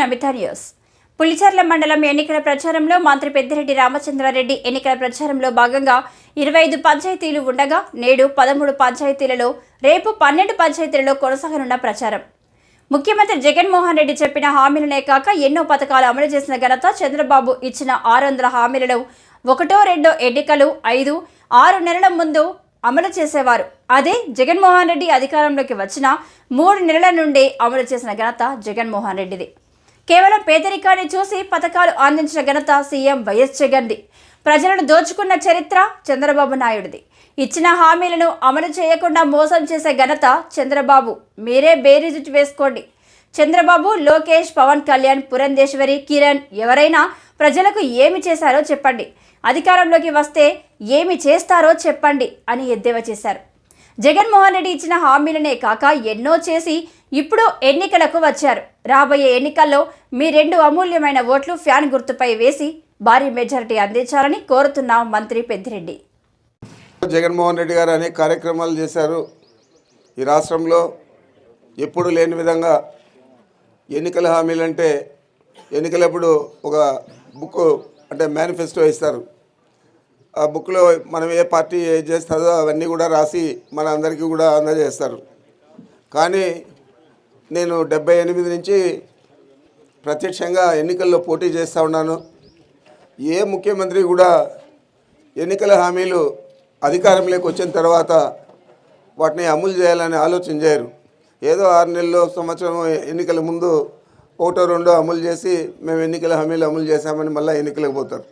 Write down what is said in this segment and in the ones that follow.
Welcome Namitha news Pulicherla మండలం ఎన్నికల ప్రచారంలో మంత్రి పెద్దిరెడ్డి రామచంద్రారెడ్డి ఎన్నికల ప్రచారంలో భాగంగా ఇరవై ఐదు పంచాయతీలు ఉండగా నేడు పదమూడు పంచాయతీలలో రేపు పన్నెండు పంచాయతీలలో కొనసాగనున్న ప్రచారం. ముఖ్యమంత్రి జగన్మోహన్ రెడ్డి చెప్పిన హామీలనే కాక ఎన్నో పథకాలు అమలు చేసిన ఘనత చంద్రబాబు ఇచ్చిన ఆరు వందల హామీలలో ఒకటో రెండో ఎన్నికలు ఐదు ఆరు నెలల ముందు అమలు చేసేవారు. అదే జగన్మోహన్ రెడ్డి అధికారంలోకి వచ్చిన మూడు నెలల నుండి అమలు చేసిన ఘనత జగన్మోహన్ రెడ్డిది. కేవలం పేదరికాన్ని చూసి పథకాలు అందించిన ఘనత సీఎం వైఎస్ జగన్ది. ప్రజలను దోచుకున్న చరిత్ర చంద్రబాబు నాయుడిది. ఇచ్చిన హామీలను అమలు చేయకుండా మోసం చేసే ఘనత చంద్రబాబు. మీరే బేరీజు వేసుకోండి. చంద్రబాబు లోకేష్ పవన్ కళ్యాణ్ పురంధేశ్వరి కిరణ్ ఎవరైనా ప్రజలకు ఏమి చేశారో చెప్పండి. అధికారంలోకి వస్తే ఏమి చేస్తారో చెప్పండి అని ఎద్దేవా చేశారు. జగన్మోహన్ రెడ్డి ఇచ్చిన హామీలనే కాక ఎన్నో చేసి ఇప్పుడు ఎన్నికలకు వచ్చారు. రాబోయే ఎన్నికల్లో మీ రెండు అమూల్యమైన ఓట్లు ఫ్యాన్ గుర్తుపై వేసి భారీ మెజారిటీ అందించాలని కోరుతున్నాం మంత్రి పెద్దిరెడ్డి. జగన్మోహన్ రెడ్డి గారు అనేక కార్యక్రమాలు చేశారు. ఈ రాష్ట్రంలో ఎప్పుడు లేని విధంగా ఎన్నికల హామీలు అంటే ఎన్నికలప్పుడు ఒక బుక్ అంటే మేనిఫెస్టో ఇస్తారు. ఆ బుక్లో మనం ఏ పార్టీ ఏది చేస్తుందో అవన్నీ కూడా రాసి మన అందరికీ కూడా అందజేస్తారు. కానీ నేను డెబ్బై ఎనిమిది నుంచి ప్రత్యక్షంగా ఎన్నికల్లో పోటీ చేస్తూ ఉన్నాను. ఏ ముఖ్యమంత్రి కూడా ఎన్నికల హామీలు అధికారంలోకి వచ్చిన తర్వాత వాటిని అమలు చేయాలని ఆలోచన చేయరు. ఏదో ఆరు నెలలు సంవత్సరం ఎన్నికల ముందు ఒకటో రెండో అమలు చేసి మేము ఎన్నికల హామీలు అమలు చేశామని మళ్ళీ ఎన్నికలకు పోతారు.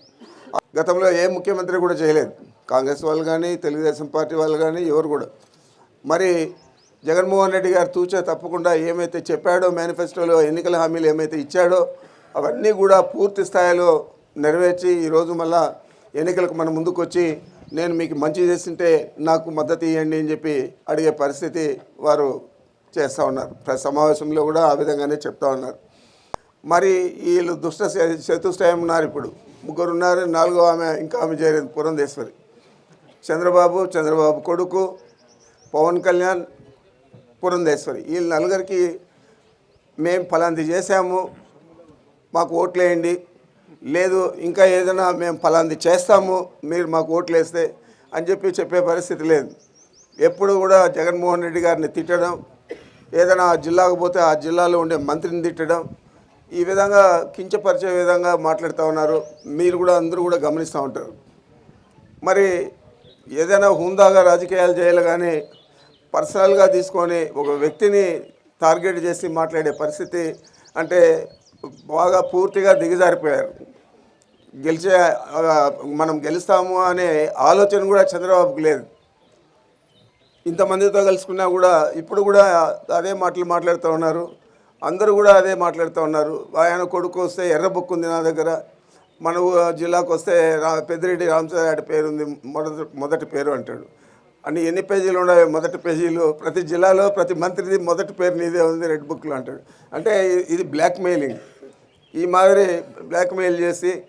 గతంలో ఏ ముఖ్యమంత్రి కూడా చేయలేదు. కాంగ్రెస్ వాళ్ళు కానీ తెలుగుదేశం పార్టీ వాళ్ళు కానీ ఎవరు కూడా. మరి జగన్మోహన్ రెడ్డి గారు తూచా తప్పకుండా ఏమైతే చెప్పాడో మేనిఫెస్టోలో ఎన్నికల హామీలు ఏమైతే ఇచ్చాడో అవన్నీ కూడా పూర్తి స్థాయిలో నెరవేర్చి ఈరోజు మళ్ళా ఎన్నికలకు మన ముందుకొచ్చి నేను మీకు మంచి చేస్తుంటే నాకు మద్దతు ఇవ్వండి అని చెప్పి అడిగే పరిస్థితి వారు చేస్తూ ఉన్నారు. ప్రతి సమావేశంలో కూడా ఆ విధంగానే చెప్తా ఉన్నారు. మరి వీళ్ళు దుష్ట చ- చతుష్టయం ఉన్నారు ఇప్పుడు. ముగ్గురు ఉన్నారు నాలుగో ఆమె ఇంకా ఆమె చేరింది పురంధేశ్వరి. చంద్రబాబు చంద్రబాబు కొడుకు పవన్ కళ్యాణ్ పురంధేశ్వరి. వీళ్ళు నలుగురికి మేము ఫలాంది చేశాము. మాకు ఓట్లు వేయండి లేదు ఇంకా ఏదైనా మేము ఫలాంది చేస్తాము. మీరు మాకు ఓట్లు వేస్తే అని చెప్పి చెప్పే పరిస్థితి లేదు. ఎప్పుడు కూడా జగన్మోహన్ రెడ్డి గారిని తిట్టడం ఏదైనా ఆ జిల్లాకు పోతే ఆ జిల్లాలో ఉండే మంత్రిని తిట్టడం ఈ విధంగా కించపరిచే విధంగా మాట్లాడుతూ ఉన్నారు. మీరు కూడా అందరూ కూడా గమనిస్తూ ఉంటారు. మరి ఏదైనా హుందాగా రాజకీయాలు చేయాలి కానీ పర్సనల్గా తీసుకొని ఒక వ్యక్తిని టార్గెట్ చేసి మాట్లాడే పరిస్థితి అంటే బాగా పూర్తిగా దిగజారిపోయారు. గెలిచే మనం గెలుస్తాము అనే ఆలోచన కూడా చంద్రబాబుకి లేదు. ఇంతమందితో కలుసుకున్నా కూడా ఇప్పుడు కూడా అదే మాటలు మాట్లాడుతూ ఉన్నారు. అందరూ కూడా అదే మాట్లాడుతూ ఉన్నారు. ఆయన కొడుకు వస్తే ఎర్ర బుక్ ఉంది నా దగ్గర. మన ఊ- జిల్లాకు వస్తే రా పెద్దిరెడ్డి రామచంద్రారెడ్డి పేరు ఉంది. మొదటి మొదటి పేరు అంటాడు. అని ఎన్ని పేజీలు ఉన్నాయి మొదటి పేజీలు ప్రతి జిల్లాలో ప్రతి మంత్రిది మొదటి పేరు నీదే ఉంది రెడ్ బుక్లో అంటాడు. అంటే ఇది బ్లాక్ మెయిలింగ్ ఈ మాదిరి బ్లాక్ మెయిల్ చేసి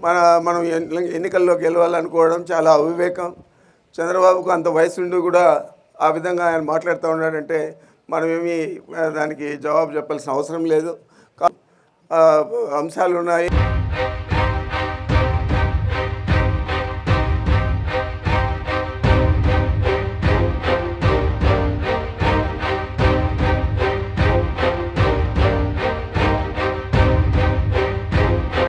మన మనం ఎన్నికల్లో గెలవాలనుకోవడం చాలా అవివేకం. చంద్రబాబుకు అంత వయసు ఉండి కూడా ఆ విధంగా ఆయన మాట్లాడుతూ ఉన్నాడంటే మనమేమి దానికి జవాబు చెప్పాల్సిన అవసరం లేదు. అంశాలు ఉన్నాయి